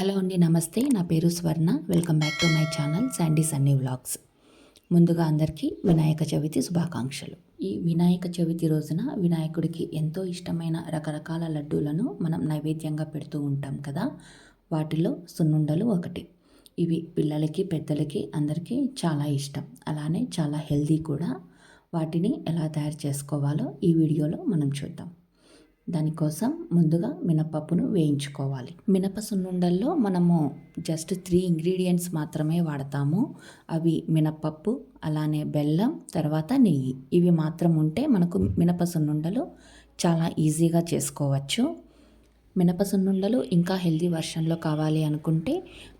Hello అండి నమస్తే. నా పేరు Swarna. Welcome back to my channel Sandy Sunny vlogs. ముందుగా అందరికీ వినాయక చవితి శుభాకాంక్షలు. ఈ వినాయక చవితి రోజున వినాయకుడికి ఎంతో ఇష్టమైన రకరకాల లడ్డూలను మనం నైవేద్యంగా పెడుతూ ఉంటాం కదా? వాటిలో సున్నుండలు ఒకటి. ఇవి పిల్లలకి పెద్దలకి అందరికీ చాలా ఇష్టం. అలానే చాలా హెల్దీ కూడా. వాటిని ఎలా తయారు చేసుకోవాలో ఈ వీడియోలో మనం చూద్దాం. దానికోసం ముందుగా మినపప్పును వేయించుకోవాలి. మినప సున్నుండల్లో మనము జస్ట్ త్రీ ఇంగ్రీడియంట్స్ మాత్రమే వాడతాము. అవి మినపప్పు అలానే బెల్లం తర్వాత నెయ్యి. ఇవి మాత్రం ఉంటే మనకు మినప సున్నుండలు చాలా ఈజీగా చేసుకోవచ్చు. మినపసున్నుండలు ఇంకా హెల్దీ వర్షన్లో కావాలి అనుకుంటే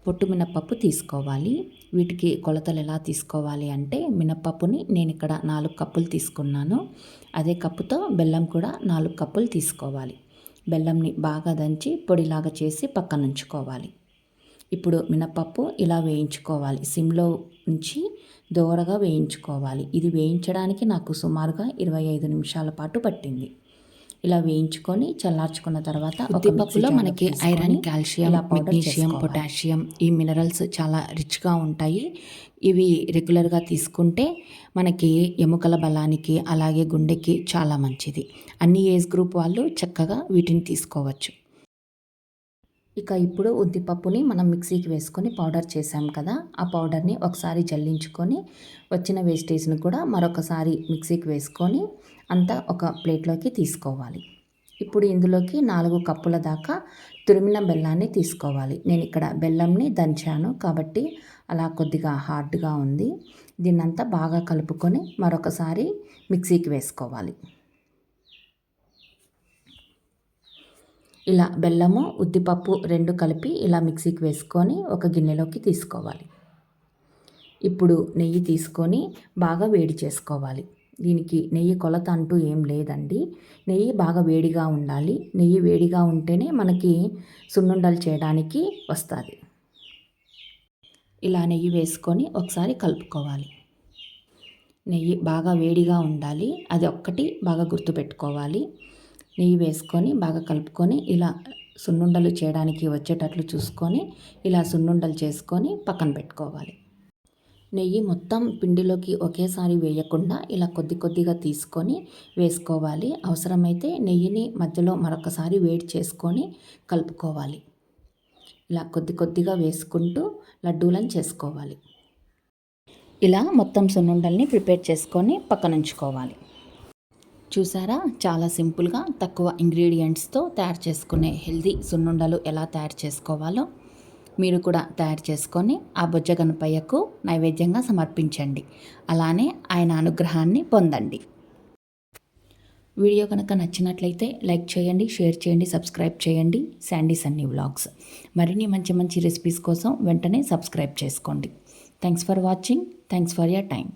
పొట్టు మినపప్పు తీసుకోవాలి. వీటికి కొలతలు ఎలా తీసుకోవాలి అంటే మినపప్పుని నేను ఇక్కడ నాలుగు కప్పులు తీసుకున్నాను. అదే కప్పుతో బెల్లం కూడా నాలుగు కప్పులు తీసుకోవాలి. బెల్లంని బాగా దంచి పొడిలాగా చేసి పక్కన ఉంచుకోవాలి ఇప్పుడు మినపప్పు ఇలా వేయించుకోవాలి. సిమ్లో ఉంచి దోరగా వేయించుకోవాలి. ఇది వేయించడానికి నాకు సుమారుగా ఇరవై ఐదు నిమిషాల పాటు పట్టింది. ఇలా వేయించుకొని చల్లార్చుకున్న తర్వాత ఉద్దిపప్పులో మనకి ఐరన్ కాల్షియం మెగ్నీషియం పొటాషియం ఈ మినరల్స్ చాలా రిచ్గా ఉంటాయి. ఇవి రెగ్యులర్గా తీసుకుంటే మనకి ఎముకల బలానికి అలాగే గుండెకి చాలా మంచిది. అన్ని ఏజ్ గ్రూప్ వాళ్ళు చక్కగా వీటిని తీసుకోవచ్చు. ఇక ఇప్పుడు ఉద్దిపప్పుని మనం మిక్సీకి వేసుకొని పౌడర్ చేసాం కదా ఆ పౌడర్ని ఒకసారి జల్లించుకొని వచ్చిన వేస్టేజ్ని కూడా మరొకసారి మిక్సీకి వేసుకొని అంతా ఒక ప్లేట్లోకి తీసుకోవాలి. ఇప్పుడు ఇందులోకి నాలుగు కప్పుల దాకా తురిమిన బెల్లాన్ని తీసుకోవాలి. నేను ఇక్కడ బెల్లంని దంచాను కాబట్టి అలా కొద్దిగా హార్డ్గా ఉంది. దీన్నంతా బాగా కలుపుకొని మరొకసారి మిక్సీకి వేసుకోవాలి. ఇలా బెల్లము ఉద్దిపప్పు రెండు కలిపి ఇలా మిక్సీకి వేసుకొని ఒక గిన్నెలోకి తీసుకోవాలి. ఇప్పుడు నెయ్యి తీసుకొని బాగా వేడి చేసుకోవాలి. దీనికి నెయ్యి కొలత అంటూ ఏం లేదండి. నెయ్యి బాగా వేడిగా ఉండాలి. నెయ్యి వేడిగా ఉంటేనే మనకి సున్నుండలు చేయడానికి వస్తుంది. ఇలా నెయ్యి వేసుకొని ఒకసారి కలుపుకోవాలి. నెయ్యి బాగా వేడిగా ఉండాలి. అది ఒక్కటి బాగా గుర్తుపెట్టుకోవాలి. నెయ్యి వేసుకొని బాగా కలుపుకొని ఇలా సున్నుండలు చేయడానికి వచ్చేటట్లు చూసుకొని ఇలా సున్నుండలు చేసుకొని పక్కన పెట్టుకోవాలి. నెయ్యి మొత్తం పిండిలోకి ఒకేసారి వేయకుండా ఇలా కొద్ది కొద్దిగా తీసుకొని వేసుకోవాలి. అవసరమైతే నెయ్యిని మధ్యలో మరొకసారి వేడి చేసుకొని కలుపుకోవాలి. ఇలా కొద్ది కొద్దిగా వేసుకుంటూ లడ్డూలను చేసుకోవాలి. ఇలా మొత్తం సున్నుండల్ని ప్రిపేర్ చేసుకొని పక్కనుంచుకోవాలి. చూసారా? చాలా సింపుల్గా తక్కువ ఇంగ్రీడియంట్స్తో తయారు చేసుకునే హెల్దీ సున్నుండలు ఎలా తయారు చేసుకోవాలో మీరు కూడా తయారు చేసుకొని ఆ బొజ్జ గణపయ్యకు నైవేద్యంగా సమర్పించండి. అలానే ఆయన అనుగ్రహాన్ని పొందండి. వీడియో కనుక నచ్చినట్లయితే లైక్ చేయండి షేర్ చేయండి సబ్స్క్రైబ్ చేయండి. శాండీ సన్నీ వ్లాగ్స్. మరిన్ని మంచి మంచి రెసిపీస్ కోసం వెంటనే సబ్స్క్రైబ్ చేసుకోండి. Thanks for watching. Thanks for your time